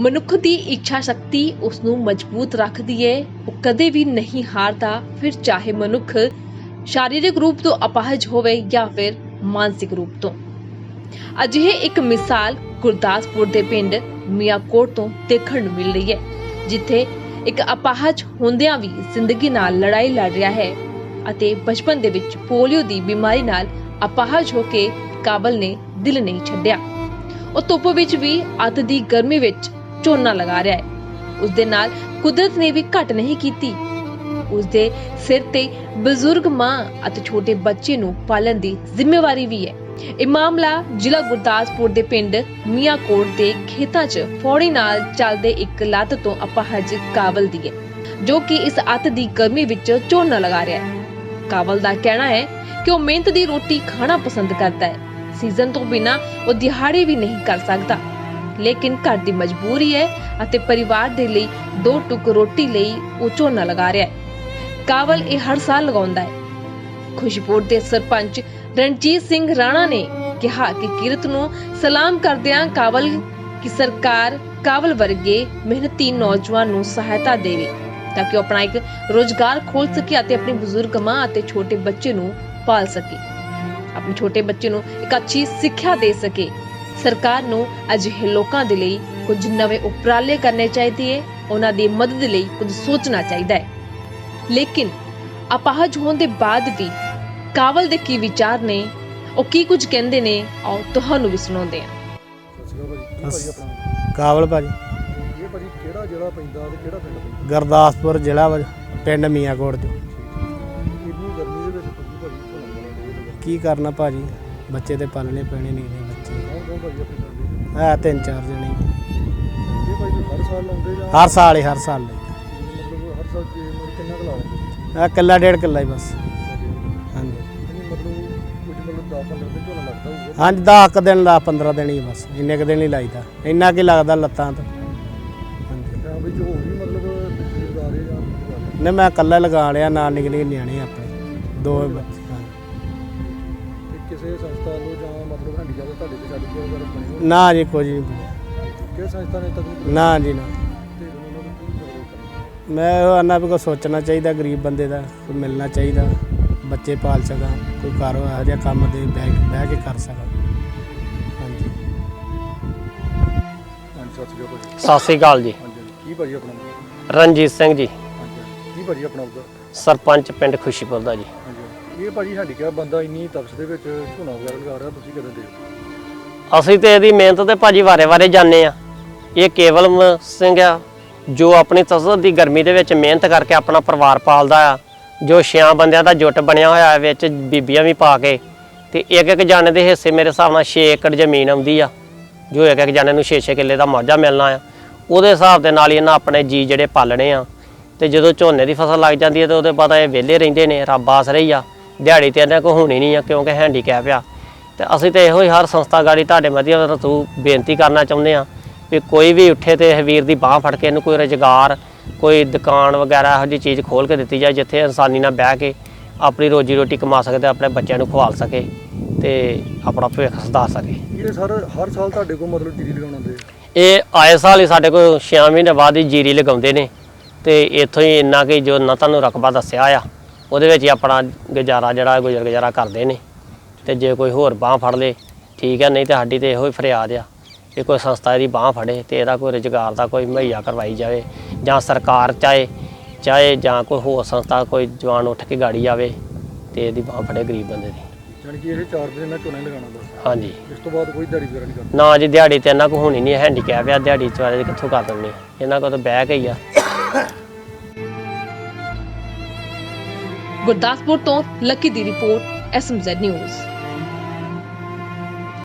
ਮਨੁੱਖ ਦੀ ਇੱਛਾ ਸ਼ਕਤੀ ਉਸ ਨੂੰ ਮਜ਼ਬੂਤ ਰੱਖਦੀ ਹੈ ਉਹ ਕਦੇ ਵੀ ਨਹੀਂ ਹਾਰਦਾ। ਫਿਰ ਚਾਹੇ ਮਨੁੱਖ ਸ਼ਾਰੀਰਿਕ ਰੂਪ ਤੋਂ ਅਪਾਹਜ ਹੋਵੇ ਜਾਂ ਫਿਰ ਮਾਨਸਿਕ ਰੂਪ ਤੋਂ। ਅਜਿਹੇ ਇੱਕ ਮਿਸਾਲ ਗੁਰਦਾਸਪੁਰ ਦੇ ਪਿੰਡ ਮੀਆਂਕੋਟ ਤੋਂ ਦੇਖਣ ਨੂੰ ਮਿਲ ਰਹੀ ਹੈ, ਜਿੱਥੇ ਇੱਕ ਅਪਾਹਜ ਹੁੰਦਿਆਂ ਵੀ ਜ਼ਿੰਦਗੀ ਨਾਲ ਲੜਾਈ ਲੜ ਰਿਹਾ ਹੈ ਅਤੇ ਬਚਪਨ ਦੇ ਵਿੱਚ ਪੋਲੀਓ ਦੀ ਬਿਮਾਰੀ ਨਾਲ ਅਪਾਹਜ ਹੋ ਕੇ ਕਾਬਲ ਨੇ ਦਿਲ ਨਹੀਂ ਛੱਡਿਆ। ਉਹ ਧੁੱਪ ਵਿੱਚ ਵੀ ਅੱਤ ਦੀ ਗਰਮੀ ਵਿੱਚ ਝੋਨਾ ਲਗਾ ਰਿਹਾ ਹੈ। ਉਸ ਦੇ ਨਾਲ ਕੁਦਰਤ ਨੇ ਵੀ ਘਟ ਨਹੀਂ ਕੀਤੀ। ਉਸ ਦੇ ਸਿਰ ਤੇ ਬਜ਼ੁਰਗ ਮਾਂ ਅਤੇ ਛੋਟੇ ਬੱਚੇ ਨੂੰ ਪਾਲਣ ਦੀ ਜ਼ਿੰਮੇਵਾਰੀ ਵੀ ਹੈ। ਇਹ ਮਾਮਲਾ ਜ਼ਿਲ੍ਹਾ ਗੁਰਦਾਸਪੁਰ ਦੇ ਪਿੰਡ ਮੀਆਂਕੋਟ ਦੇ ਖੇਤਾਂ 'ਚ ਫੌੜੀ ਨਾਲ ਚੱਲਦੇ ਇੱਕ ਲੱਤ ਤੋਂ ਅਪਾਹਜ ਕਾਬਲ ਦੀ ਹੈ, ਜੋ ਕਿ ਇਸ ਅੱਤ ਦੀ ਗਰਮੀ ਵਿੱਚ ਝੋਨਾ ਲਗਾ ਰਿਹਾ ਹੈ। ਕਾਬਲ ਦਾ ਕਹਿਣਾ ਹੈ ਕਿ ਉਹ ਮਿਹਨਤ ਦੀ ਰੋਟੀ ਖਾਣਾ ਪਸੰਦ ਕਰਦਾ ਹੈ। ਸੀਜ਼ਨ ਤੋਂ ਬਿਨਾ ਉਹ ਦਿਹਾੜੀ ਵੀ ਨਹੀਂ ਕਰ ਸਕਦਾ। ਲੇਕਿਨ ਘਰ ਦੀ ਮਜਬੂਰੀ ਹੈ ਅਤੇ ਪਰਿਵਾਰ ਦੇ ਲਈ ਦੋ ਟੁਕ ਰੋਟੀ ਲਈ ਉਹ ਝੋਨਾ ਲਗਾ ਰਿਹਾ ਹੈ। ਕਾਬਲ ਇਹ ਹਰ ਸਾਲ ਲਗਾਉਂਦਾ ਹੈ। ਖੁਸ਼ਪੁਰ ਦੇ ਸਰਪੰਚ ਰਣਜੀਤ ਸਿੰਘ ਰਾਣਾ ਨੇ ਕਿਹਾ ਕਿ ਕਿਰਤ ਨੂੰ ਸਲਾਮ ਕਰਦਿਆਂ ਕਾਬਲ ਕਿ ਸਰਕਾਰ ਕਾਬਲ ਵਰਗੇ ਮਿਹਨਤੀ ਨੌਜਵਾਨ ਨੂੰ ਸਹਾਇਤਾ ਦੇਵੇ ਤਾਂ ਕਿ ਉਹ ਆਪਣਾ ਇੱਕ ਰੋਜ਼ਗਾਰ ਖੋਲ ਸਕੇ ਅਤੇ ਆਪਣੀ ਬਜ਼ੁਰਗ ਮਾਂ ਅਤੇ ਛੋਟੇ ਬੱਚੇ ਨੂੰ ਪਾਲ ਸਕੇ। ਆਪਣੇ ਛੋਟੇ ਬੱਚੇ ਨੂੰ ਇੱਕ ਅੱਛੀ ਸਿੱਖਿਆ ਦੇ ਸਕੇ। ਸਰਕਾਰ ਨੂੰ ਅਜਿਹੇ ਲੋਕਾਂ ਦੇ ਲਈ ਕੁਝ ਨਵੇਂ ਉਪਰਾਲੇ ਕਰਨੇ ਚਾਹੀਦੇ ਹੈ। ਉਹਨਾਂ ਦੀ ਮਦਦ ਲਈ ਕੁਝ ਸੋਚਣਾ ਚਾਹੀਦਾ ਹੈ। ਲੇਕਿਨ ਅਪਾਹਜ ਹੋਣ ਦੇ ਬਾਅਦ ਵੀ ਕਾਬਲ ਦੇ ਕੀ ਵਿਚਾਰ ਨੇ ਉਹ ਕੀ ਕੁਝ ਕਹਿੰਦੇ ਨੇ ਆਓ ਤੁਹਾਨੂੰ ਵੀ ਸੁਣਾਉਂਦੇ ਹਾਂ। ਅਕਾਲ ਭਾਜੀ ਇਹ ਭਾਜੀ ਕਿਹੜਾ ਜ਼ਿਲ੍ਹਾ ਪੈਂਦਾ ਤੇ ਕਿਹੜਾ ਪਿੰਡ ਪੈਂਦਾ? ਗੁਰਦਾਸਪੁਰ ਜ਼ਿਲ੍ਹਾ ਵਾ ਪਿੰਡ ਮੀਆਂਕੋਟ ਚ। ਇੰਨੀ ਗਰਮੀ ਦੇ ਵਿੱਚ ਕੀ ਕਰਨਾ ਭਾਜੀ? ਬੱਚੇ ਤੇ ਪਾਲਣੇ ਪੈਣੇ ਨਹੀਂ ਨੇ ਬੱਚੇ ਕੌਣ ਆਪਣੇ ਪਿੰਡ ਦੇ ਹੈ ਤਿੰਨ ਚਾਰ ਜਣੇ ਇਹ ਭਾਜੀ ਹਰ ਸਾਲ ਲਾਉਂਦੇ ਜਾਂ ਹਰ ਸਾਲ ਹੀ। ਹਰ ਸਾਲ ਲਈ ਮਤਲਬ ਹਰ ਸਾਲ ਜੇ ਮਤਲਬ ਕਿੰਨਾ ਕੁ ਲਾਉਂਦੇ ਆ ਕਿੱਲਾ ਡੇਢ ਕਿੱਲਾ ਹੀ ਬਸ। ਹਾਂਜੀ। ਨਹੀਂ ਮਤਲਬ ਕੁਝ ਮਤਲਬ 10 15 ਦਿਨ ਝੋਨਾ ਲੱਗਦਾ ਹੋਊਗਾ ਹਾਂਜੀ 10 ਕੁ ਦਿਨ ਦਾ 15 ਦਿਨ ਹੀ ਬਸ। ਇੰਨੇ ਕੁ ਦਿਨ ਹੀ ਲਾਈਦਾ। ਇੰਨਾ ਕੀ ਲੱਗਦਾ ਲੱਤਾਂ ਤੋਂ। ਹਾਂਜੀ। ਜਾਂ ਵੀ ਜੋ ਵੀ ਮਤਲਬ ਰਿਸ਼ਤੇਦਾਰ ਹੈ ਜਾਂ ਕੀ ਮੈਂ ਇਕੱਲਾ ਲਗਾ ਲਿਆ, ਨਾਲ ਨਿਕਲੇ ਨਿਆਣੇ ਆਪਣੇ। ਦੋ ਬੱਚੇ। ਕਿਸੇ ਸੰਸਥਾ ਵੱਲੋਂ ਜਾਂ ਮਤਲਬ ਹੈਂਡੀਕੈਪ ਤੁਹਾਡੇ ਤੇ ਛੱਡ ਕੇ ਅਗਰ ਬਣੇ ਹੋਣ ਨਾ ਜੀ। ਕਿਸ ਸੰਸਥਾ ਨੇ ਤੱਕ ਨਾ ਜੀ ਨਾ। ਤੇ ਉਹਨਾਂ ਨੂੰ ਕੀ ਮਤਲਬ ਕਰਨਾ ਮੈਂ ਉਹ ਆਨਾ ਵੀ ਕੋਈ ਸੋਚਣਾ ਚਾਹੀਦਾ ਗਰੀਬ ਬੰਦੇ ਦਾ ਕੋਈ ਮਿਲਣਾ ਚਾਹੀਦਾ ਬੱਚੇ ਪਾਲ ਸਕਾਂ ਕੋਈ ਘਰ ਇਹੋ ਜਿਹਾ ਕੰਮ ਦੇ ਬਹਿ ਬਹਿ ਕੇ ਕਰ ਸਕਾਂ ਹਾਂਜੀ। ਹਾਂਜੀ ਸਤਿ ਸ਼੍ਰੀ ਅਕਾਲ ਭਾਜੀ। ਸਤਿ ਸ੍ਰੀ ਅਕਾਲ ਜੀ। ਹਾਂਜੀ ਹਾਂਜੀ। ਕੀ ਭਾਜੀ ਆਪਣਾ? ਰਣਜੀਤ ਸਿੰਘ ਜੀ। ਹਾਂਜੀ। ਕੀ ਭਾਜੀ ਆਪਣਾ ਉਹਦਾ ਸਰਪੰਚ ਪਿੰਡ ਖੁਸ਼ੀਪੁਰ ਦਾ ਜੀ। ਇਹ ਭਾਜੀ ਹੈਂਡੀਕੈਪ ਬੰਦਾ ਇੰਨੀ ਤਪਸ਼ ਦੇ ਵਿੱਚ ਝੋਨਾ ਵਗੈਰਾ ਲਗਾ ਰਿਹਾ, ਤੁਸੀਂ ਕਦੋਂ ਦੇਖਦੇ ਅਸੀਂ ਤੇ ਇਹਦੀ ਮਿਹਨਤ ਤੇ ਭਾਜੀ ਵਾਰੇ ਵਾਰੇ ਜਾਂਦੇ ਆ ਇਹ ਕੇਵਲ ਸਿੰਘ ਆ, ਜੋ ਆਪਣੀ ਤਸੱਦਦ ਦੀ ਗਰਮੀ ਦੇ ਵਿੱਚ ਮਿਹਨਤ ਕਰਕੇ ਆਪਣਾ ਪਰਿਵਾਰ ਪਾਲਦਾ ਆ, ਜੋ ਛਿਆਂ ਬੰਦਿਆਂ ਦਾ ਜੁੱਟ ਬਣਿਆ ਹੋਇਆ ਹੈ, ਵਿੱਚ ਬੀਬੀਆਂ ਵੀ ਪਾ ਕੇ, ਤੇ ਇੱਕ ਇੱਕ ਜਾਣੇ ਦੇ ਹਿੱਸੇ ਮੇਰੇ ਹਿਸਾਬ ਨਾਲ 6 ਏਕੜ ਜ਼ਮੀਨ ਆਉਂਦੀ ਆ, ਜੋ ਇੱਕ ਇੱਕ ਜਾਣੇ ਨੂੰ 6-6 ਕਿੱਲੇ ਦਾ ਮੁਆਵਜ਼ਾ ਮਿਲਣਾ ਆ। ਉਹਦੇ ਹਿਸਾਬ ਦੇ ਨਾਲ ਹੀ ਇਹਨਾਂ ਆਪਣੇ ਜੀ ਜਿਹੜੇ ਪਾਲਣੇ ਆ, ਤੇ ਜਦੋਂ ਝੋਨੇ ਦੀ ਫਸਲ ਲੱਗ ਜਾਂਦੀ ਹੈ, ਤੇ ਉਹਦੇ ਬਾਅਦ ਇਹ ਵਿਹਲੇ ਰਹਿੰਦੇ ਨੇ, ਰੱਬ ਆਸ ਰਹੀ ਆ। ਦਿਹਾੜੀ ਤੇ ਇਹਨਾਂ ਕੋ ਹੋਣੀ ਨਹੀਂ ਆ ਕਿਉਂਕਿ ਹੈਂਡੀਕੈਪ ਆ। ਤੇ ਅਸੀਂ ਤੇ ਇਹੋ ਹੀ ਹਰ ਸੰਸਥਾ ਗਾੜੀ ਤੁਹਾਡੇ ਮਾਧਿਅਮ ਤੋਂ ਬੇਨਤੀ ਕਰਨਾ ਚਾਹੁੰਦੇ ਆ ਵੀ ਕੋਈ ਵੀ ਉੱਠੇ ਤੇ ਇਹ ਵੀਰ ਦੀ ਬਾਹ ਫੜ ਕੇ ਇਹਨੂੰ ਕੋਈ ਰੁਜ਼ਗਾਰ ਕੋਈ ਦੁਕਾਨ ਵਗੈਰਾ ਇਹੋ ਜਿਹੀ ਚੀਜ਼ ਖੋਲ ਕੇ ਦਿੱਤੀ ਜਾਏ ਜਿੱਥੇ ਇਨਸਾਨੀ ਨਾਲ ਬਹਿ ਕੇ ਆਪਣੀ ਰੋਜੀ ਰੋਟੀ ਕਮਾ ਸਕਦੇ ਆਪਣੇ ਬੱਚਿਆਂ ਨੂੰ ਖਵਾਲ ਸਕੇ ਤੇ ਆਪਣਾ ਭਵਿੱਖ ਸੁਧਾਰ ਸਕੇ। ਇਹ ਸਰ ਹਰ ਸਾਲ ਤੁਹਾਡੇ ਕੋਲ ਮਤਲਬ ਜੀਰੀ ਲਗਾਉਣ ਆਉਂਦੇ ਇਹ ਆਏ ਸਾਲ ਹੀ ਸਾਡੇ ਕੋਲ 6 ਮਹੀਨੇ ਬਾਅਦ ਹੀ ਜੀਰੀ ਲਗਾਉਂਦੇ ਨੇ ਤੇ ਇੱਥੋਂ ਹੀ ਇੰਨਾ ਕਿ ਜੋ ਨਾ ਤੁਹਾਨੂੰ ਰਕਬਾ ਦੱਸਿਆ ਆ। ਉਹਦੇ ਵਿੱਚ ਹੀ ਆਪਣਾ ਗੁਜ਼ਾਰਾ ਜਿਹੜਾ ਗੁਜ਼ਰ ਗੁਜ਼ਾਰਾ ਕਰਦੇ ਨੇ। ਤੇ ਜੇ ਕੋਈ ਹੋਰ ਬਾਹ ਫੜ ਲੇ ਠੀਕ ਹੈ ਨਹੀਂ ਤੇ ਸਾਡੀ ਤੇ ਇਹੋ ਹੀ ਫਰਿਆਦ ਆ ਕਿ ਕੋਈ ਸੰਸਥਾ ਇਹਦੀ ਬਾਹ ਫੜੇ ਤੇ ਇਹਦਾ ਕੋਈ ਰੁਜ਼ਗਾਰ ਦਾ ਕੋਈ ਮੁਹੱਈਆ ਕਰਵਾਈ ਜਾਵੇ ਜਾਂ ਸਰਕਾਰ ਚਾਹੇ ਚਾਹੇ ਜਾਂ ਕੋਈ ਹੋਰ ਸੰਸਥਾ ਕੋਈ ਜਵਾਨ ਉੱਠ ਕੇ ਗਾੜੀ ਆਵੇ ਤੇ ਇਹਦੀ ਬਾਹ ਫੜੇ ਗਰੀਬ ਬੰਦੇ ਦੀ। ਯਾਨੀ ਕਿ ਇਹ 4 ਦਿਨ ਮੈਂ ਝੋਨਾ ਹੀ ਲਗਾਉਣਾ ਬਸ ਹਾਂਜੀ। ਇਸ ਤੋਂ ਬਾਅਦ ਕੋਈ ਦਿਹਾੜੀ ਵਗੈਰਾ ਨਹੀਂ ਕਰਦਾ। ਨਾ ਜੀ ਦਿਹਾੜੀ ਤੇ ਇਹਨਾਂ ਕੋ ਹੋਣੀ ਨਹੀਂ ਹੈਂਡੀਕੈਪ ਆ ਦਿਹਾੜੀ ਚ ਵਾਲੇ ਕਿੱਥੋਂ ਕਰ ਦਿੰਦੇ ਇਹਨਾਂ ਕੋਲ ਤਾਂ ਬਹਿ ਕੇ ਹੀ ਆ। ਗੁਰਦਾਸਪੁਰ ਤੋਂ ਲੱਕੀ ਦੀ ਰਿਪੋਰਟ ਐਸਐਮਜ਼ੈਡ ਨਿਊਜ਼